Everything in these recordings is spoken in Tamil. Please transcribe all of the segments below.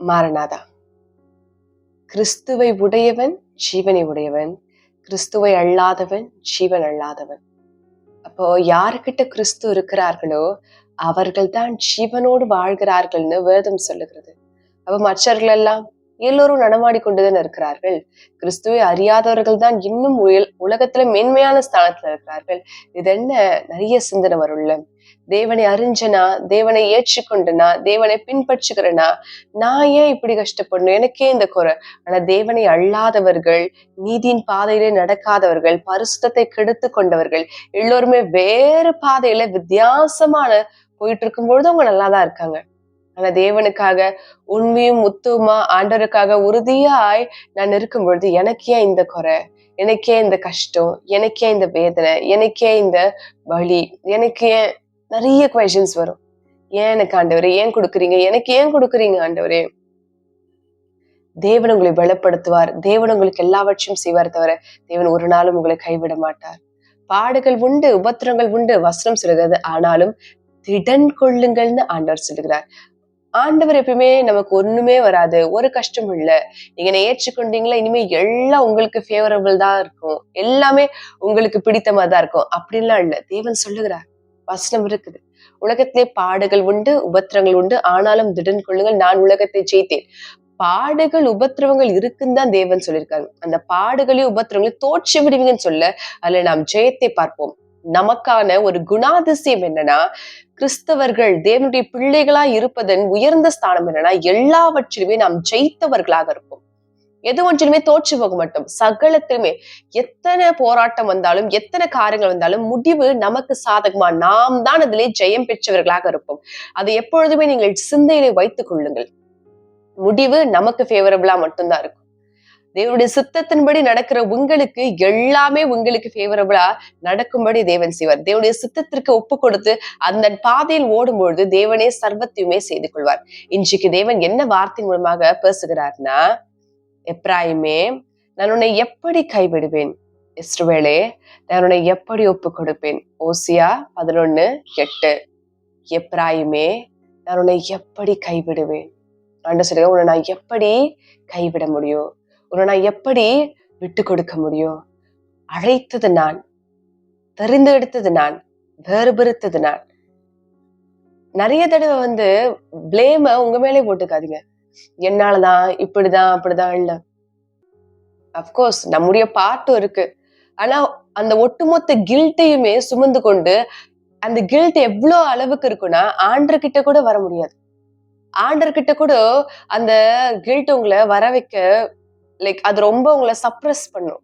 மாரநாதா கிறிஸ்துவை உடையவன் ஜீவனை உடையவன். கிறிஸ்துவை அல்லாதவன் ஜீவன் அல்லாதவன். அப்போ யாருக்கிட்ட கிறிஸ்து இருக்கிறார்களோ அவர்கள் தான் ஜீவனோடு வாழ்கிறார்கள்னு வேதம் சொல்லுகிறது. அப்ப மற்றவர்கள் எல்லாம் எல்லோரும் நடமாடி கொண்டுதான் இருக்கிறார்கள். கிறிஸ்துவை அறியாதவர்கள் தான் இன்னும் உயல் உலகத்துல மேன்மையான ஸ்தானத்துல இருக்கிறார்கள். இது என்ன நிறைய சிந்தனை வருள்ள தேவனை அறிஞ்சனா தேவனை ஏற்றுக்கொண்டனா தேவனை பின்பற்றுகிறனா? நான் ஏன் இப்படி கஷ்டப்படணும்? எனக்கே இந்த குறை. ஆனா தேவனை அல்லாதவர்கள் நீதியின் பாதையிலே நடக்காதவர்கள் பரிசுத்தத்தை கெடுத்து கொண்டவர்கள் எல்லோருமே வேறு பாதையில வித்தியாசமான போயிட்டு இருக்கும் பொழுது அவங்க நல்லாதான் இருக்காங்க. ஆனா தேவனுக்காக உண்மையும் முத்துமா ஆண்டவருக்காக உறுதியாய் நான் இருக்கும் பொழுது எனக்கே இந்த குறை? எனக்கே இந்த கஷ்டம்? எனக்கே இந்த வேதனை? எனக்கே இந்த வலி எனக்கு ஏன் நிறைய கொஷின்ஸ் வரும். ஏன் எனக்கு ஆண்டவரே ஏன் கொடுக்குறீங்க? எனக்கு ஏன் கொடுக்குறீங்க ஆண்டவரே? தேவன் உங்களை பலப்படுத்துவார். தேவன் உங்களுக்கு எல்லாவற்றையும் செய்வார் தவிர தேவன் ஒரு நாளும் உங்களை கைவிட மாட்டார். பாடுகள் உண்டு உபத்திரங்கள் உண்டு வஸ்திரம் சொல்லுகிறது ஆனாலும் திடன் கொள்ளுங்கள்னு ஆண்டவர் சொல்லுகிறார். ஆண்டவர் எப்பயுமே நமக்கு ஒண்ணுமே வராது ஒரு கஷ்டம் இல்ல. நீங்க என்னை ஏற்றுக்கொண்டீங்களா? இனிமே எல்லாம் உங்களுக்கு ஃபேவரபிள் தான் இருக்கும். எல்லாமே உங்களுக்கு பிடித்தமா தான் இருக்கும். அப்படின்லாம் இல்ல. தேவன் சொல்லுகிறார். வசனம் இருக்குது. உலகத்திலே பாடுகள் உண்டு உபத்திரங்கள் உண்டு. ஆனாலும் திடன் கொள்ளுங்கள் நான் உலகத்தை ஜெயித்தேன். பாடுகள் உபத்திரவங்கள் இருக்குன்னு தான் தேவன் சொல்லியிருக்காங்க அந்த பாடுகளையும் உபத்திரவங்களையும் தோற்று விடுவீங்கன்னு சொல்ல அதுல நாம் ஜெயத்தை பார்ப்போம். நமக்கான ஒரு குணாதிசயம் என்னன்னா கிறிஸ்தவர்கள் தேவனுடைய பிள்ளைகளா இருப்பதன் உயர்ந்த ஸ்தானம் என்னன்னா எல்லாவற்றிலுமே நாம் ஜெயித்தவர்களாக இருப்போம். எது ஒன்றிலுமே தோற்று போக மாட்டோம். சகலத்திலுமே எத்தனை போராட்டம் வந்தாலும் எத்தனை காரியங்கள் வந்தாலும் முடிவு நமக்கு சாதகமா நாம் தான் அதிலே ஜெயம் பெற்றவர்களாக இருப்போம். அதை எப்பொழுதுமே நீங்கள் சிந்தையிலே வைத்துக் கொள்ளுங்கள். முடிவு நமக்கு ஃபேவரபிளா மட்டும்தான் இருக்கும். தேவனுடைய சித்தத்தின்படி நடக்கிற உங்களுக்கு எல்லாமே உங்களுக்கு ஃபேவரபிளா நடக்கும்படி தேவன் செய்வார். தேவனுடைய சித்தத்திற்கு ஒப்பு கொடுத்து அந்த பாதையில் ஓடும்பொழுது தேவனே சர்வத்தையுமே செய்து கொள்வார். இன்றைக்கு தேவன் என்ன வார்த்தையின் மூலமாக பேசுகிறார்னா எப்ராயுமே நான் உன்னை எப்படி கைவிடுவேன்? இஸ்ரவேலே நான் உன்னை எப்படி ஒப்பு கொடுப்பேன் ஓசியா பதினொன்னு எட்டு. எப்ராயுமே நான் உன்னை எப்படி கைவிடுவேன்? ஆண்டு சொல்லுங்க உன்னை நான் எப்படி கைவிட முடியும்? உன்னை நான் எப்படி விட்டு கொடுக்க முடியும்? அழைத்தது நான் தெரிந்தெடுத்தது நான் வேறுபடுத்தது நான். நிறைய தடவை வந்து பிளேம உங்க மேலே போட்டுக்காதீங்க. என்னாலதான் இப்படிதான் அப்படிதான் இல்ல. அப்கோர்ஸ் நம்முடைய பாட்டும் இருக்கு. ஆனா அந்த ஒட்டுமொத்த கில்ட்டையுமே சுமந்து கொண்டு அந்த கில்ட் எவ்வளவு அளவுக்கு இருக்குன்னா ஆண்டர் கிட்ட கூட வர முடியாது. ஆண்டர் கிட்ட கூட அந்த கில்ட் உங்களை வர வைக்க லைக் அது ரொம்ப உங்களை சப்ரஸ் பண்ணும்.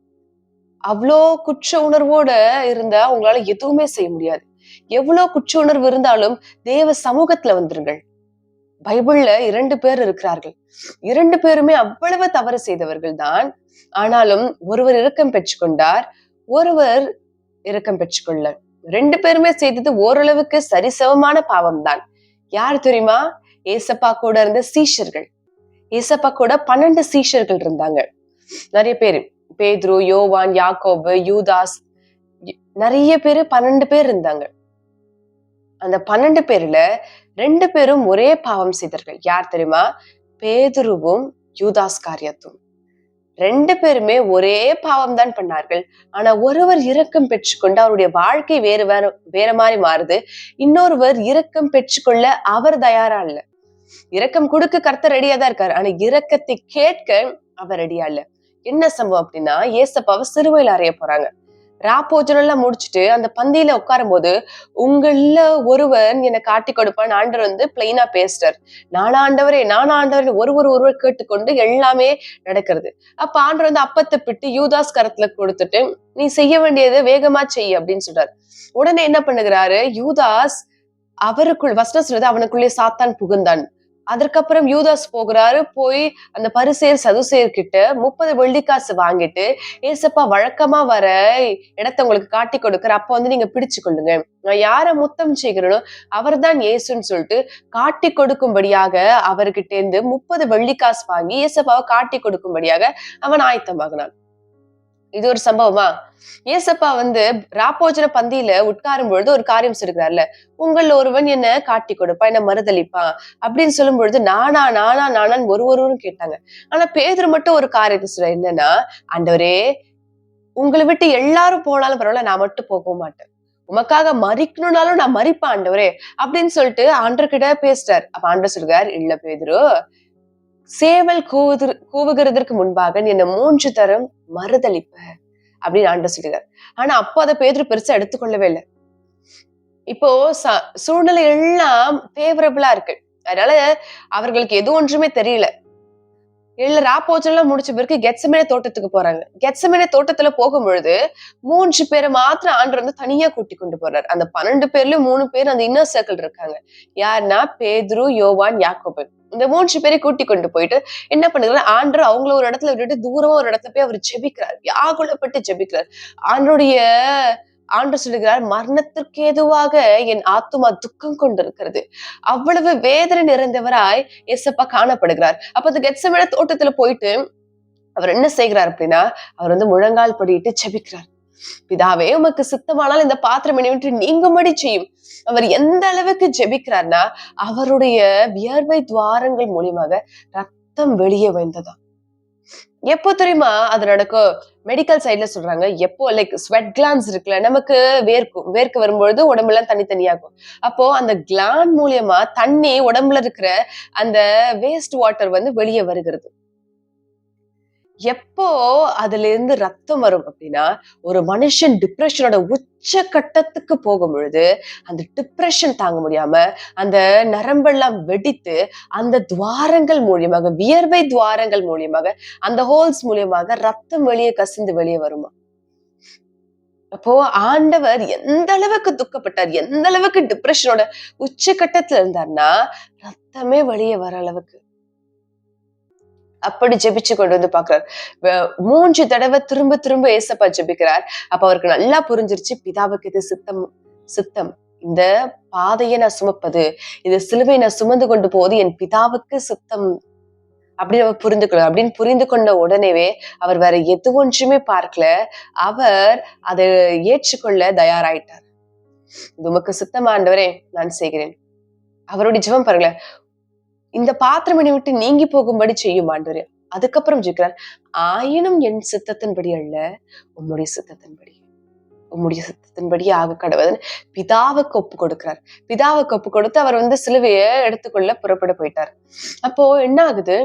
அவ்வளோ குற்ற உணர்வோட இருந்தா உங்களால எதுவுமே செய்ய முடியாது. எவ்வளோ குற்ற உணர்வு இருந்தாலும் தேவ சமூகத்துல வந்துருங்கள். பைபிள்ல இரண்டு பேர் இருக்கிறார்கள். இரண்டு பேருமே அவ்வளவு தவறு செய்தவர்கள் தான். ஆனாலும் ஒருவர் இரக்கம் பெற்றுக்கொண்டார் ஒருவர் இரக்கம் பெற்றுக்கொள்ள. ரெண்டு பேருமே செய்தது ஓரளவுக்கு சரிசமமான பாவம் தான் யார் தெரியுமா? ஏசப்பா கூட இருந்த சீஷர்கள். ஏசப்பா கூட பன்னெண்டு சீஷர்கள் இருந்தாங்க. நிறைய பேர். பேத்ரு யோவான் யாக்கோபு யூதாஸ் நிறைய பேர் பன்னெண்டு பேர் இருந்தாங்க. அந்த பன்னெண்டு பேர்ல ரெண்டு பேரும் ஒரே பாவம் செய்தார்கள் யார் தெரியுமா? பேதுருவும் யூதாஸ் காரியத்தும். ரெண்டு பேருமே ஒரே பாவம் தான் பண்ணார்கள். ஆனா ஒருவர் இரக்கம் பெற்றுக்கொண்டு அவருடைய வாழ்க்கை வேறு வேற வேற மாதிரி மாறுது. இன்னொருவர் இரக்கம் பெற்றுக்கொள்ள அவர் தயாரா இல்ல. இரக்கம் கொடுக்க கர்த்தர் ரெடியா தான் இருக்காரு. ஆனா இரக்கத்தை கேட்க அவர் ரெடியா இல்ல. என்ன சம்பவம் அப்படின்னா ஏசப்பாவை சிறுவையில் அறைய போறாங்க. ராப்போஜனம் முடிச்சுட்டு அந்த பந்தியில உட்காரும் போது உங்கள ஒருவன் என்னை காட்டி கொடுப்பான். ஆண்டவர் வந்து பிளைனா பேசுறார். நான் ஆண்டவரே நான் ஆண்டவர் ஒருவர் ஒருவர் கேட்டுக்கொண்டு எல்லாமே நடக்கிறது. அப்ப ஆண்டவர் வந்து அப்பத்தை பிட்டு யூதாஸ் கரத்துல கொடுத்துட்டு நீ செய்ய வேண்டியது வேகமா செய் அப்படின்னு சொல்றாரு. உடனே என்ன பண்ணுகிறாரு? யூதாஸ் அவருக்குள் வசனம் சொல்றது அவனுக்குள்ளே சாத்தான் புகுந்தான். அதற்கப்புறம் யூதாஸ் போகிறாரு போய் அந்த பரிசேர் சதுசேர் கிட்ட முப்பது வெள்ளிக்காசு வாங்கிட்டு ஏசப்பா வழக்கமா வர இடத்த உங்களுக்கு காட்டி கொடுக்குற அப்ப வந்து நீங்க பிடிச்சு கொள்ளுங்க நான் யார முத்தம் செய்கிறனோ அவர் தான் ஏசுன்னு சொல்லிட்டு காட்டி கொடுக்கும்படியாக அவர்கிட்ட இருந்து முப்பது வெள்ளிக்காசு வாங்கி ஏசப்பாவை காட்டி கொடுக்கும்படியாக அவன் ஆயத்தமாகினான். இது ஒரு சம்பவமா? ஏசப்பா வந்து ராப்போஜன பந்தியில உட்காரும் பொழுது ஒரு காரியம் சொல்லுகிறார்ல உங்கள் ஒருவன் என்ன காட்டி கொடுப்பான் என்ன மறுதளிப்பான் அப்படின்னு சொல்லும் பொழுது நானா நானா நானான்னு ஒரு ஒருவரும் கேட்டாங்க. ஆனா பேதர் மட்டும் ஒரு காரியத்தை சொல்ல என்னன்னா ஆண்டவரே உங்களை விட்டு எல்லாரும் போனாலும் பரவாயில்ல நான் மட்டும் போக மாட்டேன். உமக்காக மறிக்கணும்னாலும் நான் மறிப்பேன் ஆண்டவரே அப்படின்னு சொல்லிட்டு ஆண்டர்கிட்ட பேசிட்டார் அப்ப ஆண்டர் சொல்றார் இல்ல பேதுரு சேவல் கூவுது கூவுகிறதற்கு முன்பாக நீ என்ன மூன்று தரம் மறுதளிப்ப அப்படின்னு ஆண்டு சொல்லுகிறார் ஆனா அப்போ அதை பேதர் பெருசா எடுத்துக்கொள்ளவே இல்லை. இப்போ ச- சூழ்நிலை எல்லாம் ஃபேவரபிளா இருக்கு. அதனால அவர்களுக்கு எது ஒன்றுமே தெரியல. இல்ல ராப்போச்செல்லாம் முடிச்ச பிறகு கெட்சமேனே தோட்டத்துக்கு போறாங்க. கெட்சமேனே தோட்டத்துல போகும் பொழுது மூன்று பேரை மாத்திரம் ஆண்டு வந்து தனியா கூட்டி கொண்டு போறாரு. அந்த பன்னெண்டு பேர்லயும் மூணு பேர் அந்த இன்னர் சர்க்கிள் இருக்காங்க. யாருன்னா பேதுரு யோவான் யாக்கோபன் இந்த மூன்று பேரை கூட்டி கொண்டு போயிட்டு என்ன பண்ணுறாரு? ஆண்டர் அவங்கள ஒரு இடத்துல விட்டுட்டு தூரமா ஒரு இடத்துல போய் அவர் ஜெபிக்கிறார். வியாகுலப்பட்டு ஜெபிக்கிறார். ஆண்டருடைய ஆண்டு சொல்லுகிறார் மரணத்திற்கு ஏதுவாக என் ஆத்துமா துக்கம் கொண்டிருக்கிறது. அவ்வளவு வேதனை நிறைந்தவராய் எசப்பா காணப்படுகிறார். அப்ப அந்த கெட்சமிட தோட்டத்துல போயிட்டு அவர் என்ன செய்கிறார் அப்படின்னா அவர் வந்து முழங்கால் படியிட்டு செபிக்கிறார் பிதாவே உமக்கு சித்தமானால் இந்த பாத்திரம் என்னை நீங்கும்படி செய்யும். அவர் எந்த அளவுக்கு ஜெபிக்கிறார்னா அவருடைய வியர்வை துவாரங்கள் மூலியமாக ரத்தம் வெளியே வந்ததா எப்போ தெரியுமா அது நடக்கும் மெடிக்கல் சைட்ல சொல்றாங்க எப்போ லைக் ஸ்வெட் கிளான்ஸ் இருக்குல்ல நமக்கு வேர்க்கும் வேர்க்க வரும்பொழுது உடம்பெல்லாம் தனித்தனியாகும். அப்போ அந்த கிளான் மூலியமா தண்ணி உடம்புல இருக்கிற அந்த வேஸ்ட் வாட்டர் வந்து வெளியே வருகிறது. எப்போ அதுல இருந்து ரத்தம் வரும் அப்படின்னா ஒரு மனுஷன் டிப்ரெஷனோட உச்ச கட்டத்துக்கு போகும் பொழுது அந்த டிப்ரெஷன் தாங்க முடியாம அந்த நரம்பெல்லாம் வெடித்து அந்த துவாரங்கள் மூலியமாக வியர்வை துவாரங்கள் மூலியமாக அந்த ஹோல்ஸ் மூலியமாக ரத்தம் வெளியே கசிந்து வெளியே வருமா? அப்போ ஆண்டவர் எந்த அளவுக்கு துக்கப்பட்டார் எந்த அளவுக்கு டிப்ரெஷனோட உச்சகட்டத்துல இருந்தார்னா ரத்தமே வெளியே வர அளவுக்கு. அப்படி ஜெபிச்சு கொண்டு வந்து பாக்குறார் மூன்று தடவை திரும்ப திரும்ப ஏசப்பா ஜெபிக்கிறார். அப்ப அவருக்கு நல்லா புரிஞ்சிருச்சு பிதாவுக்கு இது சித்தம் சித்தம். இந்த பாதையை நான் சுமப்பது இந்த சிலுவை நான் சுமந்து கொண்டு போவது என் பிதாவுக்கு சித்தம். அப்படின்னு அவர் புரிந்துக்கணும். அப்படின்னு புரிந்து கொண்ட உடனேவே அவர் வேற எது ஒன்றுமே பார்க்கல. அவர் அதை ஏற்றுக்கொள்ள தயாராயிட்டார். இது உமக்கு சித்தமாண்டவரே நான் செய்கிறேன். அவருடைய ஜெபம் பாருங்களேன். இந்த பாத்திரம் என்னை விட்டு நீங்கி போகும்படி செய்யும் ஆண்டவரே. அதுக்கப்புறம் ஜெயிக்கிறார் ஆயினும் என் சித்தத்தின்படி அல்ல உம்முடைய சித்தத்தின்படி. உம்முடைய சித்தத்தின்படி ஆக கடவுள் பிதாவுக்கு ஒப்பு கொடுக்கிறார். பிதாவுக்கு ஒப்பு கொடுத்து அவர் வந்து சிலுவையை எடுத்துக்கொள்ள புறப்பட போயிட்டார். அப்போ என்ன ஆகுது?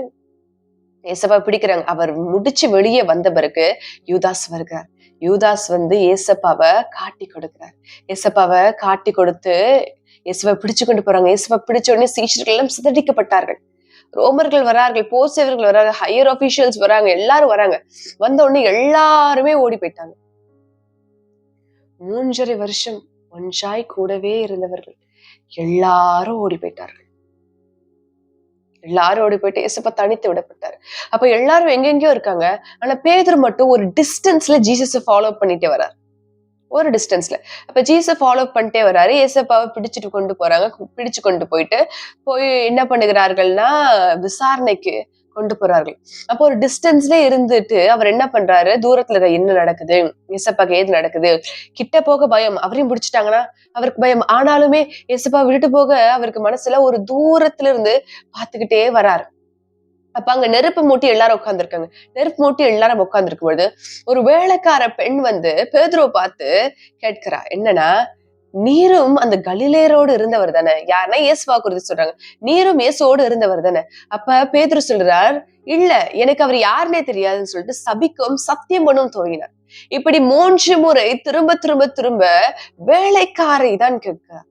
ஏசப்பா பிடிக்கிறாங்க. அவர் முடிச்சு வெளியே வந்த பிறகு யூதாஸ் வருகிறார். யூதாஸ் வந்து ஏசப்பாவை காட்டி கொடுக்கிறார். ஏசப்பாவை காட்டி கொடுத்து இயேசுவை பிடிச்சு கொண்டு போறாங்க. இயேசுவை பிடிச்ச உடனே சீஷர்கள் எல்லாம் சிதறிக்கப்பட்டார்கள் ரோமர்கள் வரார்கள் சேவர்கள் வராங்க ஹையர் ஆபீஷியல்ஸ் வராங்க எல்லாரும் வராங்க. வந்த உடனே எல்லாருமே ஓடி போயிட்டாங்க. மூன்றரை வருஷம் ஒன்றாய் கூடவே இருந்தவர்கள் எல்லாரும் ஓடி போயிட்டார்கள். எல்லாரும் ஓடி போயிட்டு இயேசுப்பா தனித்து விடப்பட்டாரு. அப்ப எல்லாரும் எங்கெங்கயோ இருக்காங்க. ஆனா பேதர் மட்டும் ஒரு டிஸ்டன்ஸ்ல ஜீசஸ் ஃபாலோ பண்ணிட்டே வரார். ஒரு டிஸ்டன்ஸ்ல அப்ப ஜீச ஃபாலோ பண்ணிட்டே வராரு ஏசப்பாவை பிடிச்சிட்டு கொண்டு போறாங்க. பிடிச்சு கொண்டு போயிட்டு போய் என்ன பண்ணுகிறார்கள்னா விசாரணைக்கு கொண்டு போறார்கள். அப்போ ஒரு டிஸ்டன்ஸ்ல இருந்துட்டு அவர் என்ன பண்றாரு? தூரத்துல என்ன நடக்குது? ஏசப்பாக்கு ஏது நடக்குது? கிட்ட போக பயம். அவரையும் பிடிச்சிட்டாங்கன்னா அவருக்கு பயம். ஆனாலுமே ஏசப்பா விட்டுட்டு போக அவருக்கு மனசுல ஒரு தூரத்துல இருந்து பாத்துக்கிட்டே வராரு. அப்ப அங்க நெருப்பு மூட்டி எல்லாரும் உட்காந்துருக்காங்க நெருப்பு மூட்டி எல்லாரும் உட்காந்துருக்கும் பொழுது ஒரு வேலைக்கார பெண் வந்து பேதுருவை பார்த்து கேட்கிறா என்னன்னா நீரும் அந்த கலிலேரோடு இருந்தவர் தானே? யாருன்னா இயேசுவா குறித்து சொல்றாங்க. நீரும் இயேசுவோடு இருந்தவர் தானே? அப்ப பேதுரு சொல்றார் இல்ல எனக்கு அவர் யாருன்னே தெரியாதுன்னு சொல்லிட்டு சபிக்கும் சத்தியம் பண்ணும் துவங்கினார் இப்படி மூன்று முறை திரும்ப திரும்ப திரும்ப வேலைக்காரை தான் கேட்கிறார்.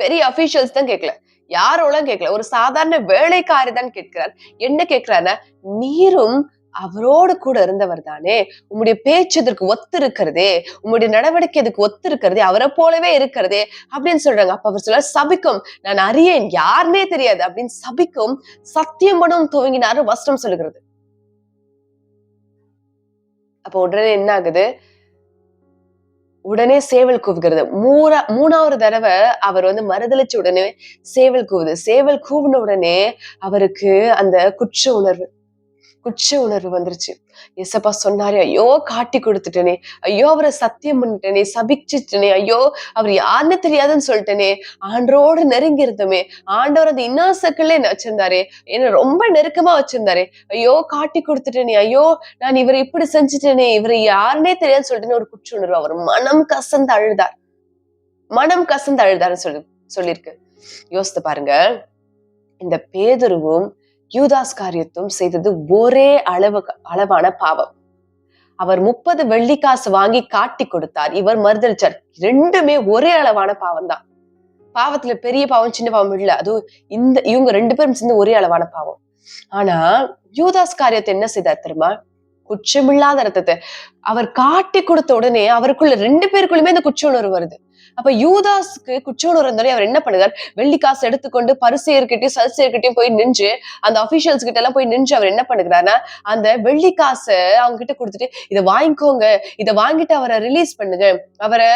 பெரிய அபிஷியல்ஸ் தான் கேட்கல. யாரோலாம் கேட்கல? ஒரு சாதாரண வேலைக்காரி தான் கேட்கிறார். என்ன கேட்கிறாருன்னா நீரும் அவரோடு கூட இருந்தவர் தானே. உங்களுடைய பேச்சு இதற்கு ஒத்து இருக்கிறதே. உம்முடைய நடவடிக்கை இதுக்கு ஒத்து இருக்கிறதே. அவரை போலவே இருக்கிறதே. அப்படின்னு சொல்றாங்க. அப்ப அவர் சொல்ல சபிக்கும். நான் அறியேன். யாருனே தெரியாது. அப்படின்னு சபிக்கும். சத்தியம் பண்ணும் துவங்கினாரு வஸ்திரம் சொல்லுகிறது. அப்ப உடனே என்ன ஆகுது? உடனே சேவல் கூவுகிறது. மூணா மூணாவது தடவை அவர் வந்து மறுதளிச்ச உடனே சேவல் கூவுது. சேவல் கூவின உடனே அவருக்கு அந்த குற்ற உணர்வு குற்ற உணர்வு வந்துருச்சு. எசப்பா சொன்னாரு ஐயோ காட்டி கொடுத்துட்டேனே. ஐயோ அவரை சத்தியம் பண்ணிட்டேனே சபிச்சிட்டனே. ஐயோ அவர் யாருன்னு தெரியாதுன்னு சொல்லிட்டேனே. ஆண்டரோடு நெருங்கி இருந்தோமே ஆண்டவர் அந்த இன்னாசக்கள்ல என்ன என்ன ரொம்ப நெருக்கமா வச்சிருந்தாரே. ஐயோ காட்டி கொடுத்துட்டேனே. ஐயோ நான் இவரை இப்படி செஞ்சுட்டேனே. இவரை யாருன்னே தெரியாதுன்னு சொல்லிட்டேன்னு ஒரு குற்ற உணர்வு. அவர் மனம் கசந்து அழுதார். மனம் கசந்து அழுதாருன்னு சொல்லி சொல்லியிருக்கு. யோசித்து பாருங்க. இந்த பேதுருவும் யூதாஸ் காரியத்தும் செய்தது ஒரே அளவு அளவான பாவம். அவர் முப்பது வெள்ளிக்காசு வாங்கி காட்டி கொடுத்தார். இவர் மறுதளிச்சார் ரெண்டுமே ஒரே அளவான பாவம் தான் பாவத்துல பெரிய பாவம் சின்ன பாவம் இல்ல. அதுவும் இந்த இவங்க ரெண்டு பேரும் சேர்ந்து ஒரே அளவான பாவம். ஆனா யூதாஸ் காரியத்தை என்ன செய்தார் தெரியுமா? குற்றமில்லாத ரத்தத்தை அவர் காட்டி கொடுத்த உடனே அவருக்குள்ள ரெண்டு பேருக்குள்ளுமே இந்த குற்ற உணர்வு வருது. அப்ப யூதாஸ்க்கு குற்றோடு இருந்தாலே அவர் என்ன பண்ணுவார்? வெள்ளி காசு எடுத்துக்கொண்டு பரிசெயர்கிட்டயும் சல்செயர்கிட்டயும் போய் நின்று அந்த அபிஷியல்ஸ் கிட்ட எல்லாம் போய் நின்று அவர் என்ன பண்ணுகிறாருன்னா அந்த வெள்ளி காசை அவங்க கிட்ட கொடுத்துட்டு இதை வாங்கிக்கோங்க. இதை வாங்கிட்டு அவரை ரிலீஸ் பண்ணுங்க. அவரை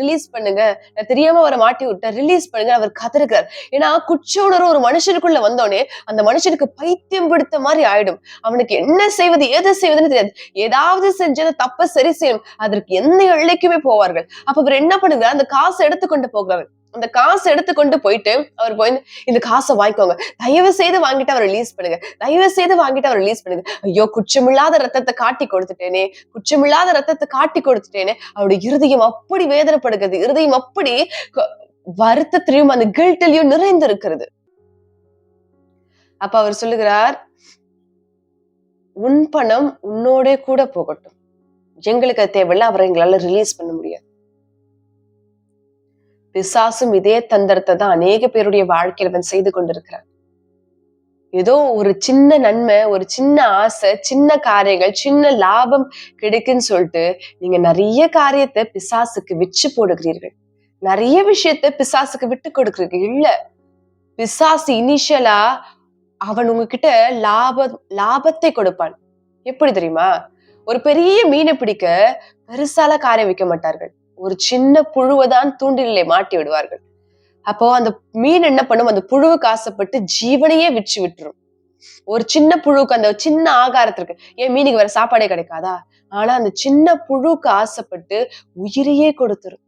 ரிலீஸ் பண்ணுங்க. நான் தெரியாம அவரை மாட்டி விட்டேன். ரிலீஸ் பண்ணுங்க. அவர் கதறுகிறார். ஏன்னா குற்ற உணர்வு ஒரு மனுஷனுக்குள்ள வந்தோடனே அந்த மனுஷனுக்கு பைத்தியம் பிடித்த மாதிரி ஆயிடும். அவனுக்கு என்ன செய்வது எது செய்வதுன்னு தெரியாது. ஏதாவது செஞ்சது தப்ப சரி செய்யும் அதற்கு எந்த எல்லைக்குமே போவார்கள். அப்ப அவர் என்ன பண்ணுங்க அந்த காசு எடுத்துக்கொண்டு போகிறார் அந்த காசு எடுத்துக்கொண்டு போயிட்டு அவர் போய் இந்த காசை வாங்கிக்கோங்க. தயவு செய்து வாங்கிட்டு அவர் ரிலீஸ் பண்ணுங்க. தயவு செய்து வாங்கிட்டு அவர் ரிலீஸ் பண்ணுங்க. ஐயோ குற்றமில்லாத ரத்தத்தை காட்டி கொடுத்துட்டேனே. குற்றமில்லாத ரத்தத்தை காட்டி கொடுத்துட்டேனே. அவருடைய இருதயம் அப்படி வேதனைப்படுகிறது. இருதயம் அப்படி வருத்தத்திலையும் அந்த கில்ட்டிலையும் நிறைந்திருக்கிறது. அப்ப அவர் சொல்லுகிறார் உன் பணம் உன்னோட கூட போகட்டும். எங்களுக்கு தேவையில்லை. அவரை எங்களால ரிலீஸ் பண்ண முடியாது. பிசாசும் இதே தந்திரத்தை தான் அநேக பேருடைய வாழ்க்கையில அவன் செய்து கொண்டிருக்கிறான் ஏதோ ஒரு சின்ன நன்மை ஒரு சின்ன ஆசை சின்ன காரியங்கள் சின்ன லாபம் கிடைக்குன்னு சொல்லிட்டு நீங்க நிறைய காரியத்தை பிசாசுக்கு விச்சு போடுகிறீர்கள். நிறைய விஷயத்த பிசாசுக்கு விட்டு கொடுக்குறீங்க இல்ல பிசாசு இனிஷியலா அவன் உங்ககிட்ட லாப லாபத்தை கொடுப்பான். எப்படி தெரியுமா? ஒரு பெரிய மீனை பிடிக்க பெருசால காரை வைக்க மாட்டார்கள். ஒரு சின்ன புழுவை தான் தூண்டிலே மாட்டி விடுவார்கள். அப்போ அந்த மீன் என்ன பண்ணும்? அந்த புழுவுக்கு ஆசைப்பட்டு ஜீவனையே விற்று விட்டுரும். ஒரு சின்ன புழுவுக்கு அந்த சின்ன ஆகாரத்திற்கு ஏன் மீனுக்கு வேற சாப்பாடே கிடைக்காதா? ஆனா அந்த சின்ன புழுவுக்கு ஆசைப்பட்டு உயிரையே கொடுத்துரும்.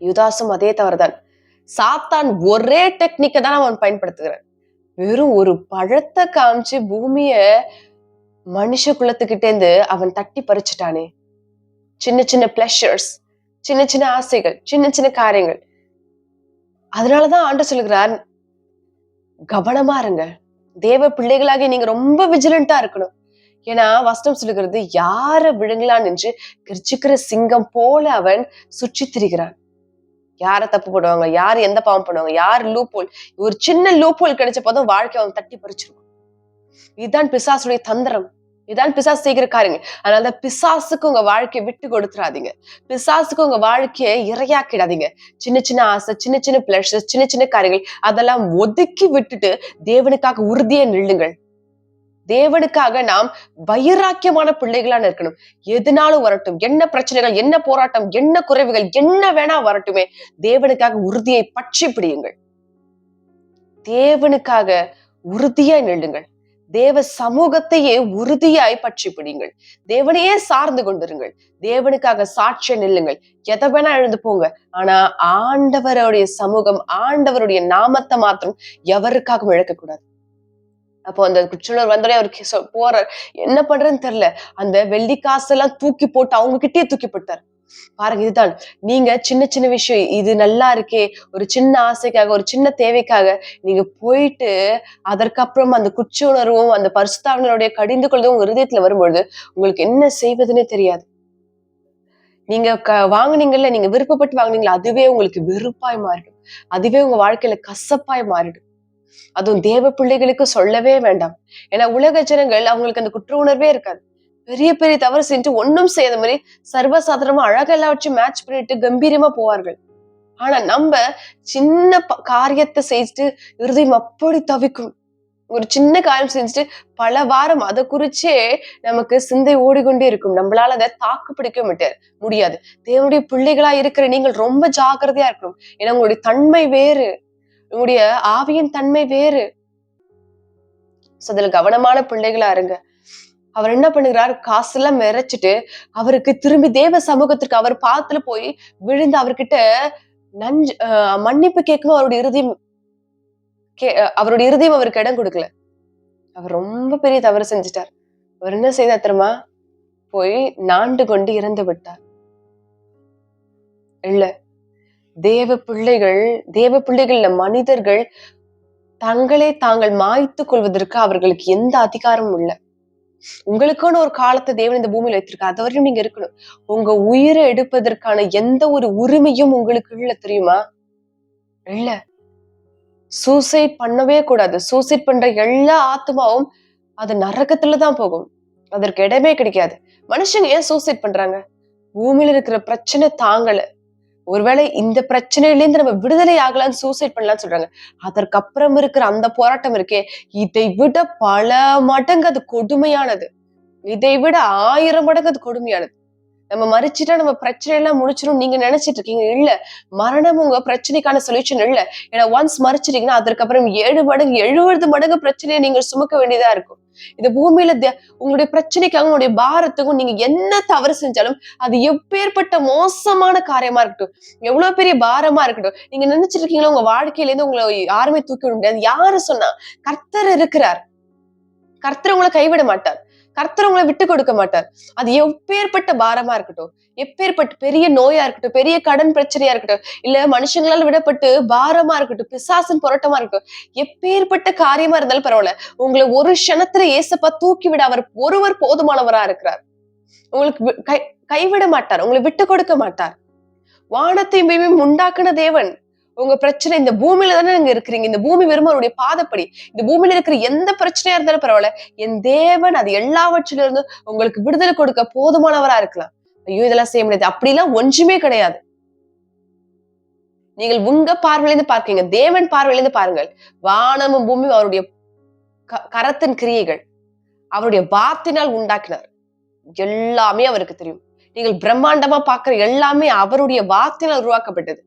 யுதாசும் அதே தவறுதான். சாத்தான் ஒரே டெக்னிக்கை தான் அவன் பயன்படுத்துகிறான். வெறும் ஒரு பழத்தை காமிச்சு பூமிய மனுஷ குலத்துக்கிட்டேந்து அவன் தட்டி பறிச்சுட்டானே. சின்ன சின்ன பிளஷர்ஸ் சின்ன சின்ன ஆசைகள் சின்ன சின்ன காரியங்கள். அதனாலதான் ஆண்டு சொல்லுகிறார் கவனமா இருங்க. தேவ பிள்ளைகளாக நீங்க ரொம்ப விஜிலண்டா இருக்கணும். ஏன்னா வஸ்டம் சொல்லுகிறது யார விழுங்கலான் என்று கிரிச்சுக்கிற சிங்கம் போல அவன் சுற்றி திரிகிறான் யார தப்பு போடுவாங்க யார் எந்த பாவம் பண்ணுவாங்க? யார் லூப்போல் ஒரு சின்ன லூப்போல் கிடைச்ச போதும் வாழ்க்கை அவன் தட்டி பறிச்சிருவான். இதுதான் பிசாசுடைய தந்திரம். இதான் பிசாசு செய்கிற காரியங்க அதனால பிசாசுக்கு உங்க வாழ்க்கையை விட்டு கொடுத்துறாதீங்க. பிசாசுக்கு உங்க வாழ்க்கையை இரையாக்கிடாதீங்க. சின்ன சின்ன ஆசை சின்ன சின்ன பிளஷஸ் சின்ன சின்ன காரியங்கள் அதெல்லாம் ஒதுக்கி விட்டுட்டு தேவனுக்காக உறுதியை நில்லுங்கள். தேவனுக்காக நாம் வைராக்கியமான பிள்ளைகளா இருக்கணும். எதுனாலும் வரட்டும். என்ன பிரச்சனைகள் என்ன போராட்டம் என்ன குறைவுகள் என்ன வேணா வரட்டுமே. தேவனுக்காக உறுதியை பற்றி பிடியுங்கள். தேவனுக்காக உறுதியா நில்லுங்கள். தேவ சமூகத்தையே உறுதியாய் பற்றி பிடிங்கள் தேவனையே சார்ந்து கொண்டிருங்கள். தேவனுக்காக சாட்சிய நில்லுங்கள். எதை வேணா எழுந்து போங்க. ஆனா ஆண்டவருடைய சமூகம் ஆண்டவருடைய நாமத்தை மாத்திரம் எவருக்காகவும் இழக்கக்கூடாது. அப்போ அந்த குற்றுணர் வந்தோடனே அவர் போறார். என்ன பண்றேன்னு தெரியல. அந்த வெள்ளி காசெல்லாம் தூக்கி போட்டு அவங்க கிட்டே தூக்கி போட்டார். பாருங்க இதுதான். நீங்க சின்ன சின்ன விஷயம் இது நல்லா இருக்கே ஒரு சின்ன ஆசைக்காக ஒரு சின்ன தேவைக்காக நீங்க போயிட்டு அதற்கப்புறம் அந்த குற்ற உணர்வும் அந்த பரிசுத்தாவினருடைய கடிந்து கொள்வதும் உங்க ஹிருதயத்துல வரும்பொழுது உங்களுக்கு என்ன செய்வதுன்னே தெரியாது. நீங்க க வாங்குனீங்கல்ல நீங்க விருப்பப்பட்டு வாங்குனீங்களா அதுவே உங்களுக்கு வெறுப்பாய் மாறிடும். அதுவே உங்க வாழ்க்கையில கசப்பாய் மாறிடும். அதுவும் தேவ பிள்ளைகளுக்கு சொல்லவே வேண்டாம். ஏன்னா உலக ஜனங்கள் அவங்களுக்கு அந்த குற்ற உணர்வே இருக்காது. பெரிய பெரிய தவறு செஞ்சு ஒன்றும் செய்யாத மாதிரி சர்வசாதாரணமா அழகெல்லாம் எல்லாவற்றையும் மேட்ச் பண்ணிட்டு கம்பீரமா போவார்கள். ஆனா நம்ம சின்ன காரியத்தை செஞ்சுட்டு இருதயம் அப்படி தவிக்கும். ஒரு சின்ன காரியம் செஞ்சுட்டு பல வாரம் அதை குறிச்சே நமக்கு சிந்தை ஓடிக்கொண்டே இருக்கும். நம்மளால அதை தாக்கு பிடிக்க மாட்டார் முடியாது. தேவனுடைய பிள்ளைகளா இருக்கிற நீங்கள் ரொம்ப ஜாக்கிரதையா இருக்கணும். ஏன்னா உங்களுடைய தன்மை வேறு. உங்களுடைய ஆவியின் தன்மை வேறு. So, அதுல கவனமான பிள்ளைகளா இருங்க. அவர் என்ன பண்ணுகிறார்? காசெல்லாம் மிரைச்சிட்டு அவருக்கு திரும்பி தேவ சமூகத்திற்கு அவர் பாத்துல போய் விழுந்து அவர்கிட்ட நஞ்சு மன்னிப்பு கேட்கும் அவருடைய இறுதியும் கே அவருடைய இறுதியும் அவருக்கு இடம் கொடுக்கல. அவர் ரொம்ப பெரிய தவறு செஞ்சிட்டார். அவர் என்ன செய்தார் தெரியுமா? போய் நாண்டு கொண்டு இறந்து விட்டார். இல்ல தேவ பிள்ளைகள் தேவ பிள்ளைகள்ல மனிதர்கள் தங்களை தாங்கள் மாய்த்துக் கொள்வதற்கு அவர்களுக்கு எந்த அதிகாரமும் இல்லை. உங்களுக்கான ஒரு காலத்தை தேவன் இந்த பூமியில வைத்திருக்கா அது வரையும் நீங்க இருக்கணும். உங்க உயிரை எடுப்பதற்கான எந்த ஒரு உரிமையும் உங்களுக்கு இல்ல தெரியுமா? இல்ல. சூசைட் பண்ணவே கூடாது. சூசைட் பண்ற எல்லா ஆத்மாவும் அது நரகத்துல தான் போகும். அதற்கு இடமே கிடைக்காது. மனுஷங்க ஏன் சூசைட் பண்றாங்க? பூமியில இருக்கிற பிரச்சனை தாங்கலை. ஒருவேளை இந்த பிரச்சனையிலேருந்து நம்ம விடுதலை ஆகலாம்னு சூசைட் பண்ணலாம்னு சொல்றாங்க. அதற்கப்புறம் இருக்கிற அந்த போராட்டம் இருக்கே இதை விட பல மடங்கு அது கொடுமையானது. இதை விட ஆயிரம் மடங்கு அது கொடுமையானது. நம்ம மறிச்சுட்டா நம்ம பிரச்சனை எல்லாம் முடிச்சிடும் நீங்க நினைச்சிட்டு இருக்கீங்க. இல்ல மரணம் உங்க பிரச்சனைக்கான சொல்யூஷன் இல்ல. ஏன்னா ஒன்ஸ் மறிச்சிட்டீங்கன்னா அதற்கப்புறம் ஏழு மடங்கு எழுபது மடங்கு பிரச்சனையை நீங்க சுமக்க வேண்டியதா இருக்கும். இந்த பூமியில உங்களுடைய பிரச்சனைக்காக உங்களுடைய பாரத்துக்கும் நீங்க என்ன தவறு செஞ்சாலும் அது எப்பேற்பட்ட மோசமான காரியமா இருக்கட்டும். எவ்வளவு பெரிய பாரமா இருக்கட்டும். நீங்க நினைச்சிட்டு இருக்கீங்களா உங்க வாழ்க்கையில இருந்து உங்களை யாருமே தூக்கி விட முடியாது. யாரு சொன்னா கர்த்தர் இருக்கிறார். கர்த்தர் உங்களை கைவிட மாட்டார். கர்த்தர் உங்களை விட்டு கொடுக்க மாட்டார். அது எப்பேற்பட்ட பாரமா இருக்கட்டும் எப்பேற்பட்ட பெரிய நோயா இருக்கட்டும் பெரிய கடன் பிரச்சனையா இருக்கட்டும் இல்ல மனுஷங்களால் விடப்பட்டு பாரமா இருக்கட்டும் பிசாசன் போராட்டமா இருக்கட்டும் எப்பேற்பட்ட காரியமா இருந்தாலும் பரவாயில்ல உங்களை ஒரு க்ஷணத்துல ஏசப்பா தூக்கி விட அவர் ஒருவர் போதுமானவரா இருக்கிறார். உங்களுக்கு வி- கை கைவிட மாட்டார் உங்களை விட்டு கொடுக்க மாட்டார். வானத்தையும் உண்டாக்குன தேவன். உங்க பிரச்சனை இந்த பூமியில தானே நீங்க இருக்கிறீங்க. இந்த பூமி வெறும் அவருடைய பாதப்படி. இந்த பூமியில இருக்கிற எந்த பிரச்சனையா இருந்தாலும் பரவாயில்ல. என் தேவன் அது எல்லாவற்றிலிருந்து உங்களுக்கு விடுதலை கொடுக்க போதுமானவரா இருக்கலாம். ஐயோ இதெல்லாம் செய்ய முடியாது. அப்படிலாம் ஒன்றுமே கிடையாது. நீங்கள் உங்க பார்வையிலிருந்து பார்க்கீங்க. தேவன் பார்வையிலிருந்து பாருங்கள். வானமும் பூமி அவருடைய க- கரத்தின் கிரியைகள். அவருடைய வார்த்தினால் உண்டாக்கினார் எல்லாமே அவருக்கு தெரியும். நீங்கள் பிரம்மாண்டமா பார்க்கிற எல்லாமே அவருடைய வார்த்தையினால் உருவாக்கப்பட்டது.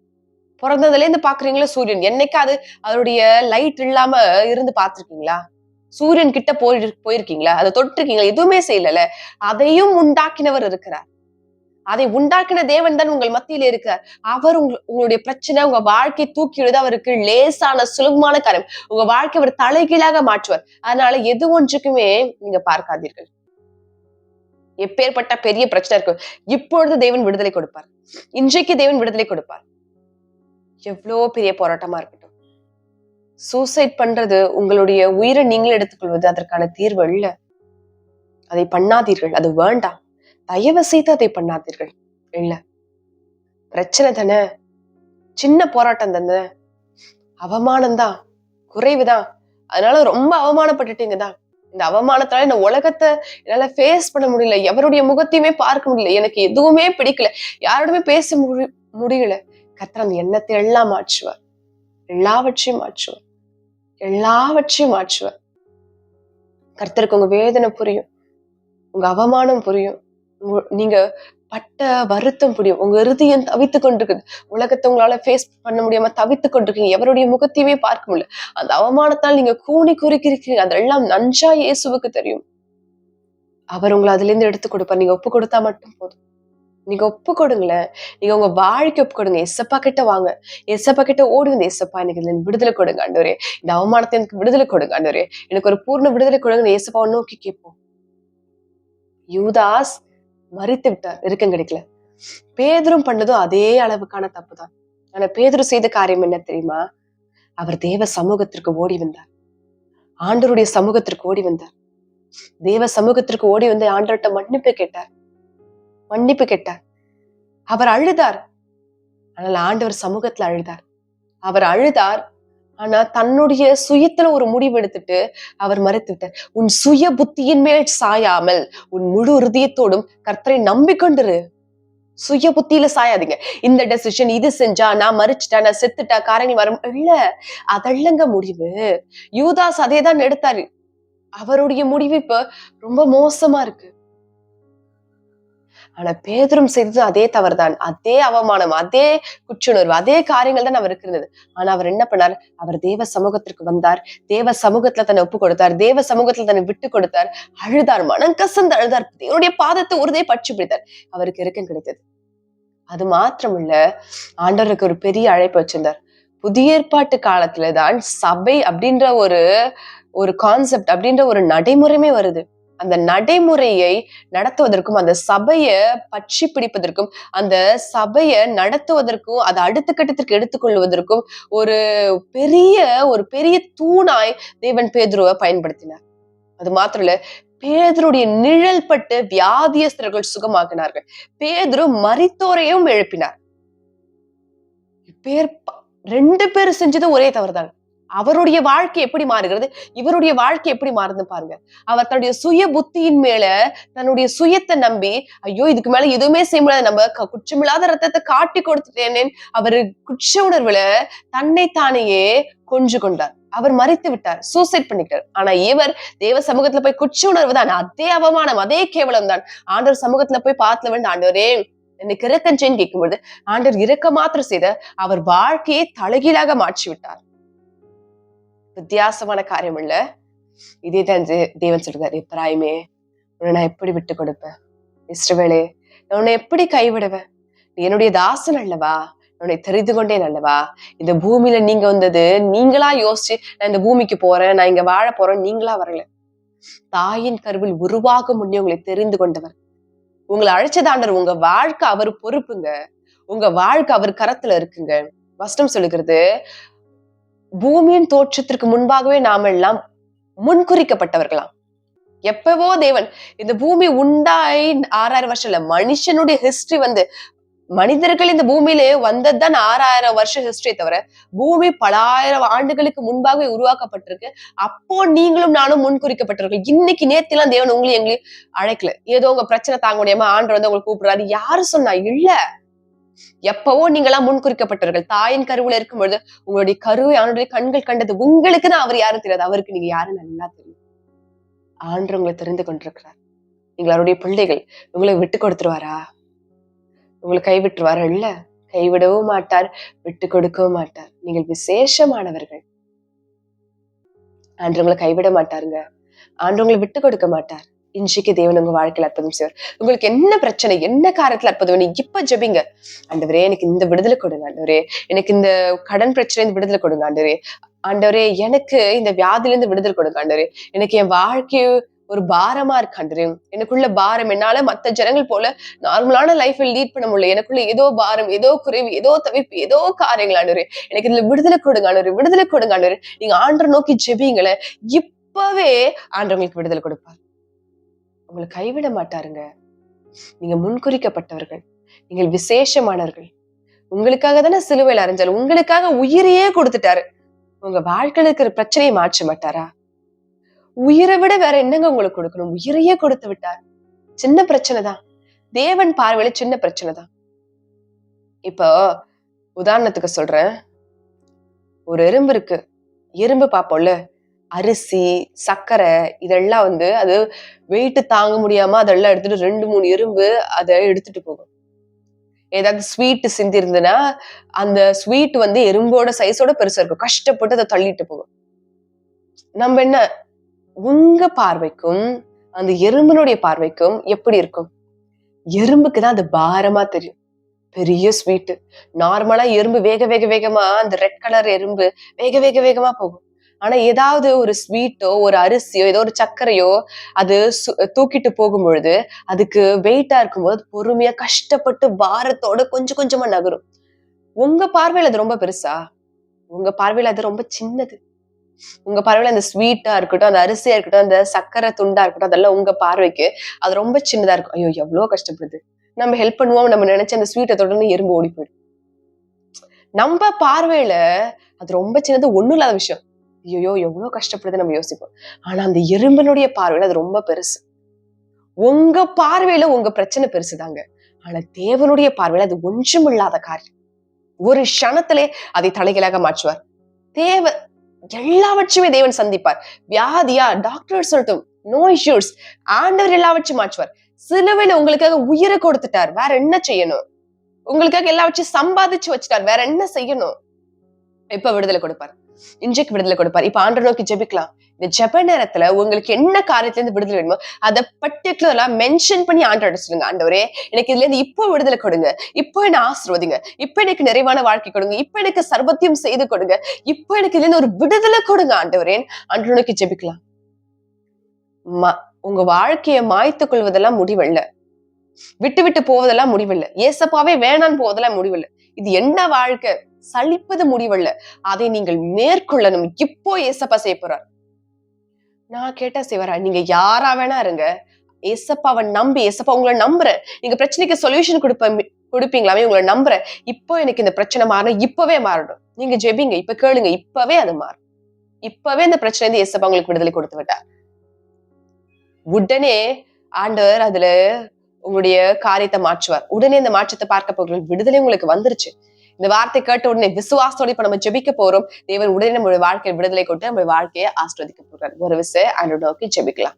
பிறந்ததுல இருந்து பாக்குறீங்களா சூரியன்? என்னைக்காவது அவருடைய லைட் இல்லாம இருந்து பார்த்திருக்கீங்களா? சூரியன் கிட்ட போய் போயிருக்கீங்களா? அதை தொட்டிருக்கீங்களா? எதுவுமே செய்யல அதையும் உண்டாக்கினவர் இருக்கிறார். அதை உண்டாக்கின தேவன் தான் உங்கள் மத்தியில இருக்கார் அவர் உங்க- உங்களுடைய பிரச்சனை உங்க வாழ்க்கை தூக்கி விடுது அவருக்கு லேசான சுலபமான காரியம். உங்க வாழ்க்கை அவர் தலைகீழாக மாற்றுவார். அதனால எது ஒன்றுக்குமே நீங்க பார்க்காதீர்கள். எப்பேற்பட்ட பெரிய பிரச்சனை இருக்கு இப்பொழுது தேவன் விடுதலை கொடுப்பார். இன்றைக்கு தேவன் விடுதலை கொடுப்பார். எவ்வளோ பெரிய போராட்டமா இருக்கட்டும். சூசைட் பண்றது உங்களுடைய உயிரை நீங்களே எடுத்துக்கொள்வது அதற்கான தீர்வு இல்ல அதை பண்ணாதீர்கள். அது வேண்டாம். தயவு செய்து அதை பண்ணாதீர்கள். இல்ல. பிரச்சனை தானே. சின்ன போராட்டம் தானே. அவமானம்தான் குறைவுதான் அதனால ரொம்ப அவமானப்பட்டுட்டீங்க தான். இந்த அவமானத்தால இந்த உலகத்தை என்னால ஃபேஸ் பண்ண முடியல. எவருடைய முகத்தையுமே பார்க்க முடியல. எனக்கு எதுவுமே பிடிக்கல. யாரோடுமே பேச முடி முடியல. கர்த்தர் அந்த எண்ணத்தை எல்லாம் மாற்றுவார். எல்லாவற்றையும் மாற்றுவார். எல்லாவற்றையும் மாற்றுவார். கர்த்தருக்கு உங்க வேதனை புரியும். உங்க அவமானம் புரியும். நீங்க பட்ட வருத்தம் புரியும். உங்க இறுதியம் தவித்து கொண்டிருக்குது. உலகத்தை உங்களால ஃபேஸ் பண்ண முடியாம தவித்து கொண்டிருக்கீங்க. எவருடைய முகத்தையுமே பார்க்க முடியல. அந்த அவமானத்தால் நீங்க கூனி குறுக்கிருக்கீங்க அதெல்லாம் நன்றா இயேசுவுக்கு தெரியும். அவர் உங்களை அதுல இருந்து எடுத்து கொடுப்பார். நீங்க ஒப்பு கொடுத்தா மட்டும் போதும். நீங்க ஒப்பு கொடுங்களேன் நீங்க உங்க வாழ்க்கை ஒப்பு கொடுங்க எசப்பா கிட்ட வாங்க. எசப்பா கிட்ட ஓடி வந்து எசப்பா எனக்கு இதுல விடுதலை கொடுங்க ஆண்டவரே. இந்த அவமானத்தை எனக்கு விடுதலை கொடுங்க ஆண்டவரே. எனக்கு ஒரு பூர்ண விடுதலை கொடுங்க ஏசப்பாவை நோக்கி கேட்போம். யூதாஸ் மறித்து விட்டார். இருக்கம் கிடைக்கல. பேதரும் பண்ணதும் அதே அளவுக்கான தப்பு தான் ஆனா பேதரும் செய்த காரியம் என்ன தெரியுமா? அவர் தேவ சமூகத்திற்கு ஓடி வந்தார். ஆண்டருடைய சமூகத்திற்கு ஓடி வந்தார். தேவ சமூகத்திற்கு ஓடி வந்து ஆண்டவர்கிட்ட மன்னிப்பு கேட்டார். மன்னிப்பு கேட்டார். அவர் அழுதார். ஆனால் ஆண்டவர் சமூகத்துல அழுதார். அவர் அழுதார். ஆனா தன்னுடைய சுயத்துல ஒரு முடிவு எடுத்துட்டு அவர் மறைத்து விட்டார். உன் சுய புத்தியின் மேல் சாயாமல் உன் முழு இருதயத்தோடும் கர்த்தரை நம்பிக்கொண்டிரு. சுய புத்தியில சாயாதீங்க. இந்த டெசிஷன் இது செஞ்சா நான் மறிச்சிட்டா நான் செத்துட்டா காரணி வரும். இல்ல அதல்லங்க முடிவு. யூதாஸ் அதே தான் எடுத்தாரு. அவருடைய முடிவு இப்ப ரொம்ப மோசமா இருக்கு. ஆனா பேதரும் செய்தது அதே தவறுதான். அதே அவமானம் அதே குற்றுணர்வு அதே காரியங்கள் தான் அவருக்கு இருந்தது. ஆனா அவர் என்ன பண்ணார்? அவர் தேவ சமூகத்திற்கு வந்தார். தேவ சமூகத்துல தன்னை ஒப்பு கொடுத்தார். தேவ சமூகத்துல தன்னை விட்டு கொடுத்தார். அழுதார் மனம் கசந்து அழுதார். தேவனுடைய பாதத்தை உறுதியை பற்றி பிடித்தார் அவருக்கு இறக்கம் கிடைத்தது. அது மாத்திரமில்ல ஆண்டவருக்கு ஒரு பெரிய அழைப்பு வச்சிருந்தார். புதிய ஏற்பாட்டு காலத்துல தான் சபை அப்படின்ற ஒரு ஒரு கான்செப்ட் அப்படின்ற ஒரு நடைமுறையுமே வருது. அந்த நடைமுறையை நடத்துவதற்கும் அந்த சபையை பற்றி பிடிப்பதற்கும் அந்த சபையை நடத்துவதற்கும் அதை அடுத்த கட்டத்திற்கு எடுத்துக்கொள்வதற்கும் ஒரு பெரிய ஒரு பெரிய தூணாய் தேவன் பேதுருவை பயன்படுத்தினார். அது மாத்திரம் இல்ல பேதருடைய நிழல் பட்டு வியாதியஸ்தர்கள் சுகமாக்கினார்கள். பேதுரு மரித்தோரையும் எழுப்பினார். பேர் ரெண்டு பேரும் செஞ்சது ஒரே தவறுதாங்க. அவருடைய வாழ்க்கை எப்படி மாறுகிறது? இவருடைய வாழ்க்கை எப்படி மாறுது பாருங்க. அவர் தன்னுடைய சுய புத்தியின் மேல தன்னுடைய சுயத்தை நம்பி ஐயோ இதுக்கு மேல எதுவுமே செய்ய முடியாது. நம்ம குற்றமில்லாத ரத்தத்தை காட்டி கொடுத்துட்டேனே அவர் குற்ற உணர்வுல தன்னை தானையே கொஞ்சு கொண்டார். அவர் மறித்து விட்டார் சூசைட் பண்ணிக்கிட்டார் ஆனா இவர் தேவ சமூகத்துல போய் குற்ற உணர்வு தான் அதே அவமானம் அதே கேவலம் தான். ஆண்டவர் சமூகத்துல போய் பார்த்துல வந்து ஆண்டவரே எனக்கு இறக்கஞ்சேன்னு கேட்கும்போது ஆண்டவர் இறக்க மாத்திரம் செய்த அவர் வாழ்க்கையை தலைகீழாக மாற்றி விட்டார் வித்தியாசமான காரியம் இல்ல இதே தான் தேவன் சொல்றாரு இப்ராஹிமே உன்னை நான் எப்படி விட்டு கொடுப்பேன்? இஸ்ரவேலே நான் உன்னை எப்படி கைவிடுவேன்? நீ என்னுடைய தாசன் அல்லவா? உன்னை தெரிந்து கொண்டேன் அல்லவா? இந்த பூமியில நீங்க வந்தது நீங்களா யோசிச்சு நான் இந்த பூமிக்கு போறேன் நான் இங்க வாழ போறேன் நீங்களா வரல. தாயின் கருவில் உருவாகும் முன்னே உங்களை தெரிந்து கொண்டவர். உங்களை அழைச்சதாண்டர் உங்க வாழ்க்கை அவர் பொறுப்புங்க. உங்க வாழ்க்கை அவர் கரத்துல இருக்குங்க. வஸ்டம் சொல்லுகிறது பூமியின் தோற்றத்திற்கு முன்பாகவே நாம எல்லாம் முன்குறிக்கப்பட்டவர்களாம். எப்பவோ தேவன் இந்த பூமி உண்டாய் ஆறாயிரம் வருஷம் இல்ல மனுஷனுடைய ஹிஸ்டரி வந்து மனிதர்கள் இந்த பூமியிலே வந்ததுதான் ஆறாயிரம் வருஷம் ஹிஸ்டரி தவிர பூமி பலாயிரம் ஆண்டுகளுக்கு முன்பாகவே உருவாக்கப்பட்டிருக்கு. அப்போ நீங்களும் நானும் முன்குறிக்கப்பட்டிருக்கோம். இன்னைக்கு நேத்திலாம் தேவன் உங்களையும் எங்களையும் அழைக்கல. ஏதோ உங்க பிரச்சனை தாங்க முடியாம ஆண்டு வந்து உங்களுக்கு கூப்பிடுறாரு. யாரு சொன்னா? இல்ல. எப்பவோ நீங்களாம் முன்குறிக்கப்பட்டவர்கள். தாயின் கருவுல இருக்கும் பொழுது உங்களுடைய கருவை அவனுடைய கண்கள் கண்டது உங்களுக்கு தான் அவர் யாரும் தெரியாது. அவருக்கு நீங்க யாரும் நல்லா தெரியும். ஆண்டு உங்களை தெரிந்து கொண்டிருக்கிறார். நீங்கள் அவருடைய பிள்ளைகள். உங்களை விட்டு கொடுத்துருவாரா? உங்களை கைவிட்டுருவாரா? இல்ல. கைவிடவும் மாட்டார் விட்டு கொடுக்கவும் மாட்டார். நீங்கள் விசேஷமானவர்கள். ஆண்டு உங்களை கைவிட மாட்டாருங்க. ஆண்டு உங்களை விட்டு கொடுக்க மாட்டார். இன்றைக்கு தேவன் உங்க வாழ்க்கையில அற்புதம் செய்வார். உங்களுக்கு என்ன பிரச்சனை என்ன காரியத்துல அற்புதம் நீங்க இப்ப ஜபிங்க. ஆண்டவரே எனக்கு இந்த விடுதலை கொடுங்க ஆண்டவரே. எனக்கு இந்த கடன் பிரச்சனை இந்த விடுதலை கொடுங்க ஆண்டவரே. ஆண்டவரே எனக்கு இந்த வியாதியில இருந்து விடுதலை கொடுங்க ஆண்டவரே. எனக்கு என் வாழ்க்கை ஒரு பாரமா இருக்காண்டு எனக்குள்ள பாரம் என்னால மத்த ஜனங்கள் போல நார்மலான லைஃபை லீட் பண்ண முடியல. எனக்குள்ள ஏதோ பாரம் ஏதோ குறைவு ஏதோ தவிப்பு ஏதோ காரியங்கள் ஆண்டவரே. எனக்கு இதுல விடுதலை கொடுங்க ஆண்டு விடுதலை கொடுங்க ஆண்டு நீங்க ஆண்டரை நோக்கி ஜெபிங்களேன் இப்பவே ஆண்டவங்களுக்கு விடுதலை கொடுப்பார். உங்களை கைவிட மாட்டாருங்க. நீங்க முன்குறிக்கப்பட்டவர்கள். நீங்கள் விசேஷமானவர்கள். உங்களுக்காக தானே சிலுவையில் அரைஞ்சால் உங்களுக்காக உயிரையே கொடுத்துட்டாரு. உங்க வாழ்க்கையில இருக்கிற பிரச்சனையை மாற்ற மாட்டாரா? உயிரை விட வேற என்னங்க உங்களுக்கு கொடுக்கணும்? உயிரையே கொடுத்து விட்டார். சின்ன பிரச்சனை தான். தேவன் பார்வையில சின்ன பிரச்சனை தான். இப்போ உதாரணத்துக்கு சொல்றேன். ஒரு எறும்பு இருக்கு. எறும்பு பார்ப்போம்ல? அரிசி சர்க்கரை இதெல்லாம் வந்து அது வெயிட்டு தாங்க முடியாம அதெல்லாம் எடுத்துட்டு ரெண்டு மூணு எறும்பு அதை எடுத்துட்டு போகும். ஏதாவது ஸ்வீட் சிந்திருந்ததுன்னா அந்த ஸ்வீட் வந்து எறும்போட சைஸோட பெருசா இருக்கும். கஷ்டப்பட்டு அதை தள்ளிட்டு போகும். நம்ம என்ன உங்க பார்வைக்கும் அந்த எறும்பினுடைய பார்வைக்கும் எப்படி இருக்கும்? எறும்புக்கு தான் அது பாரமா தெரியும். பெரிய ஸ்வீட்டு நார்மலா எறும்பு வேக வேக வேகமா அந்த ரெட் கலர் எறும்பு வேக வேக வேகமா போகும். ஆனா ஏதாவது ஒரு ஸ்வீட்டோ ஒரு அரிசியோ ஏதோ ஒரு சர்க்கரையோ அது சு- தூக்கிட்டு போகும் பொழுது அதுக்கு வெயிட்டா இருக்கும்போது பொறுமையா கஷ்டப்பட்டு பாரத்தோட கொஞ்சம் கொஞ்சமா நகரும். உங்க பார்வையில அது ரொம்ப பெருசா? உங்க பார்வையில அது ரொம்ப சின்னது. உங்க பார்வையில அந்த ஸ்வீட்டா இருக்கட்டும் அந்த அரிசியா இருக்கட்டும் அந்த சக்கரை துண்டா இருக்கட்டும் அதெல்லாம் உங்க பார்வைக்கு அது ரொம்ப சின்னதா இருக்கும். ஐயோ எவ்வளவு கஷ்டப்படுது. நம்ம ஹெல்ப் பண்ணுவோம் நம்ம நினைச்சு அந்த ஸ்வீட்டை தொடர்ந்து எறும்பு ஓடி போயிடும். நம்ம பார்வையில அது ரொம்ப சின்னது ஒண்ணும் இல்லாத விஷயம். ஐயோ எவ்வளவு கஷ்டப்படுது நம்ம யோசிப்போம். ஆனா அந்த எறும்பனுடைய பார்வையில அது ரொம்ப பெருசு. உங்க பார்வையில உங்க பிரச்சனை பெருசுதாங்க. ஆனா தேவனுடைய பார்வையில அது ஒன்றுமில்லாத காரியம். ஒரு க்ஷணத்திலே அதை தலைகளாக மாற்றுவார். தேவ எல்லாவற்றையுமே தேவன் சந்திப்பார். வியாதியா டாக்டர் சொல்லட்டும் நோ இஷ்யூஸ் ஆண்டவர் எல்லாவற்றையும் மாற்றுவார். சிலுவையில உங்களுக்காக உயிரை கொடுத்துட்டார். வேற என்ன செய்யணும்? உங்களுக்காக எல்லாவற்றையும் சம்பாதிச்சு வச்சுட்டார். வேற என்ன செய்யணும்? எப்ப விடுதலை கொடுப்பார். இன்றைக்கு விடுதலை கொடுப்பார். இப்ப ஆண்டை நோக்கி ஜெபிக்கலாம். இந்த ஜெப நேரத்துல உங்களுக்கு என்ன காரியத்துல இருந்து விடுதலை வேணுமோ அதை பர்டிகுலரா மென்ஷன் பண்ணி ஆண்டோட சொல்லுங்க. ஆண்டவரே எனக்கு இதுல இருந்து இப்போ விடுதலை கொடுங்க. இப்போ என்ன ஆசிர்வதிங்க. இப்போ எனக்கு நிறைவான வாழ்க்கை கொடுங்க. இப்போ எனக்கு சர்வத்தியம் செய்து கொடுங்க. இப்போ எனக்கு இதுல இருந்து ஒரு விடுதலை கொடுங்க ஆண்டவரேன் ஆண்டை நோக்கி ஜெபிக்கலாம். உங்க வாழ்க்கையை மாய்த்துக் கொள்வதெல்லாம் முடிவல்ல. விட்டு விட்டு போவதெல்லாம் முடிவில்லை. ஏசப்பாவே வேணான்னு போவதெல்லாம் முடிவில்லை. இது என்ன வாழ்க்கை? சலிப்பது முடிவல்ல. அதை நீங்கள் மேற்கொள்ளணும். இப்போ ஏசப்பா செய்ய போறார். நான் கேட்டா சிவரா நீங்க யாரா வேணா இருங்க. ஏசப்பாவை நம்பி ஏசப்பா உங்களை நம்புறேன். நீங்க பிரச்சனைக்கு சொல்யூஷன் கொடுப்ப கொடுப்பீங்களாமே உங்களை நம்புறேன். இப்போ எனக்கு இந்த பிரச்சனை மாறணும். இப்பவே மாறணும். நீங்க ஜெபிங்க. இப்ப கேளுங்க. இப்பவே அது மாறும். இப்பவே இந்த பிரச்சனை இருந்து ஏசப்பா உங்களுக்கு விடுதலை கொடுத்து விட்டார். உடனே ஆண்டவர் அதுல உங்களுடைய காரியத்தை மாற்றுவார். உடனே இந்த மாற்றத்தை பார்க்க போகிறோம். விடுதலை உங்களுக்கு வந்துருச்சு. இந்த வார்த்தை கேட்ட உடனே விசுவாசத்தோட இப்ப நம்ம ஜெபிக்க போறோம். தேவன் உடனே நம்மளுடைய வாழ்க்கையை விடுதலை கொண்டு நம்ம வாழ்க்கையை ஆஸ்வதிக்க போறார். ஒரு விசை ஆண்டு நோக்கி ஜெபிக்கலாம்.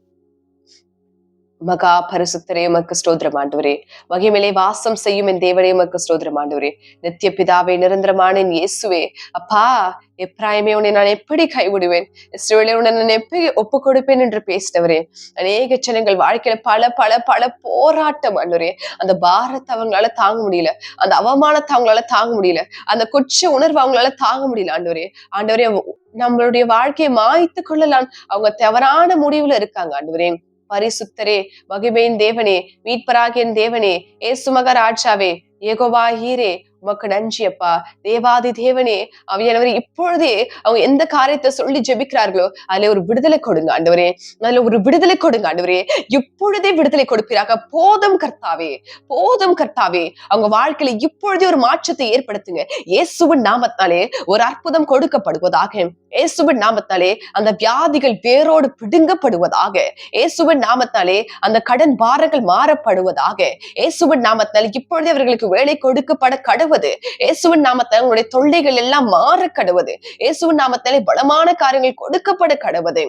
மகா பரிசுத்தரே உமக்கு ஸ்தோத்திரம் ஆண்டவரே. மகிமிலே வாசம் செய்யும் என் தேவனே உமக்கு ஸ்தோத்திரம் ஆண்டவரே. நித்திய பிதாவே நிரந்தரமான என் இயேசுவே. அப்பா எப்ராயமே உன்னை நான் எப்படி கைவிடுவேன்? இஸ்ரேலே உன்னை நான் எப்படி ஒப்பு கொடுப்பேன் என்று பேசினவரே. அநேக ஜனங்கள் வாழ்க்கையில பல பல பல போராட்டம் ஆண்டவரே. அந்த பாரத்தை அவங்களால தாங்க முடியல. அந்த அவமானத்தை அவங்களால தாங்க முடியல. அந்த கொச்ச உணர்வு அவங்களால தாங்க முடியல ஆண்டவரே. ஆண்டவரே நம்மளுடைய வாழ்க்கையை மாய்த்து கொள்ளலாம். அவங்க தவறான முடிவுல இருக்காங்க ஆண்டவரே. பரிசுத்தரே மகிமையின் தேவனே மீட்பராகியன் தேவனே ஏசுமக ராஜாவே ஏகோவா ஹீரே உமக்கு நன்றி அப்பா. தேவாதி தேவனே அவையானவரே இப்பொழுதே அவங்க எந்த காரியத்தை சொல்லி ஜெபிக்கிறார்களோ அதுல ஒரு விடுதலை கொடுங்க ஆண்டவரே. அதுல ஒரு விடுதலை கொடுங்க ஆண்டவரே. இப்பொழுதே விடுதலை கொடுப்பீராக. போதும் கர்த்தாவே போதும் கர்த்தாவே. அவங்க வாழ்க்கையில இப்பொழுதே ஒரு மாற்றத்தை ஏற்படுத்துங்க. இயேசுவின் நாமத்தாலே ஒரு அற்புதம் கொடுக்கப்படுவதாக இயேசுவின் நாமத்தாலே அந்த வியாதிகள் வேரோடு பிடுங்கப்படுவதாக இயேசுவின் நாமத்தாலே அந்த கடன் பாரங்கள் மாறப்படுவதாக இயேசுவின் நாமத்தால் இப்பொழுது அவர்களுக்கு வேலை கொடுக்கப்பட கடவுது. இயேசுவின் நாமத்தால் உங்களுடைய தொல்லைகள் எல்லாம் மாற கடுவது. இயேசுவின் நாமத்தாலே பலமான காரியங்கள் கொடுக்கப்பட கடவுது.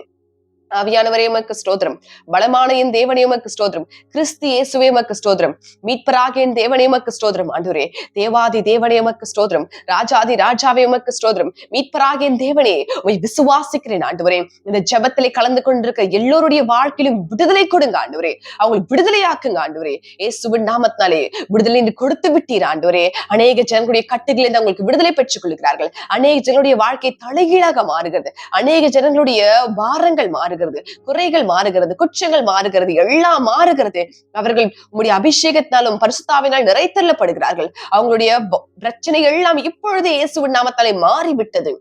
ஆவியானவரே உமக்கு ஸ்தோத்திரம். பலமான என் தேவனே உமக்கு ஸ்தோத்திரம். கிறிஸ்து இயேசுவே உமக்கு ஸ்தோத்திரம். மீட்பராக என் தேவனே உமக்கு ஸ்தோத்திரம். அன்றுரே தேவாதி தேவனே உமக்கு ஸ்தோத்திரம். ராஜாதி ராஜாவே உமக்கு ஸ்தோத்திரம். மீட்பராக என் தேவனே உமை விசுவாசிக்கிறேன் ஆண்டுவரே. இந்த ஜபத்திலே கலந்து கொண்டிருக்க எல்லோருடைய வாழ்க்கையிலும் விடுதலை கொடுங்க ஆண்டுவரே. அவங்களை விடுதலையாக்குங்க ஆண்டுவரே. இயேசுவின் நாமத்தினாலே விடுதலை என்று கொடுத்து விட்டீர் ஆண்டுவரே. அநேக ஜனங்களுடைய கட்டுகளிலிருந்து அவங்களுக்கு விடுதலை பெற்றுக் கொள்கிறார்கள் அநேக ஜனங்களுடைய வாழ்க்கை தலைகீழாக மாறுகிறது. அநேக ஜனங்களுடைய வாரங்கள் மாறுகிறது. மாறுகிறது குறைகள் மாறுகிறது குற்றங்கள் மாறுகிறது எல்லாம் மாறுகிறது. அவர்கள் உங்களுடைய அபிஷேகத்தினாலும் பரிசுத்தாவினால் நிறைத்தள்ளப்படுகிறார்கள். அவங்களுடைய பிரச்சனை எல்லாம் இப்பொழுதே இயேசுவின் நாமத்தாலே மாறிவிட்டது.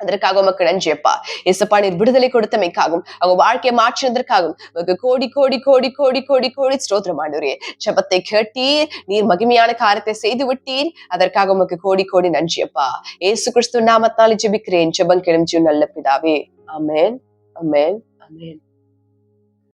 அதற்காக உமக்கு நன்றியப்பா இயேசப்பா நீர் விடுதலை கொடுத்தமைக்காகவும் அவங்க வாழ்க்கையை மாற்றினதற்காகவும் உமக்கு கோடி கோடி கோடி கோடி கோடி கோடி ஸ்தோத்திரம் ஆண்டவரே. ஜெபத்தை கேட்டீர் நீர் மகிமையான காரியத்தை செய்து விட்டீர் அதற்காக உமக்கு கோடி கோடி நன்றியப்பா ஏசு கிறிஸ்து நாமத்தாலே ஜெபிக்கிறேன். ஜெபம் கிளம்பி நல்ல பிதாவே. அமேன் அமேன் Amen.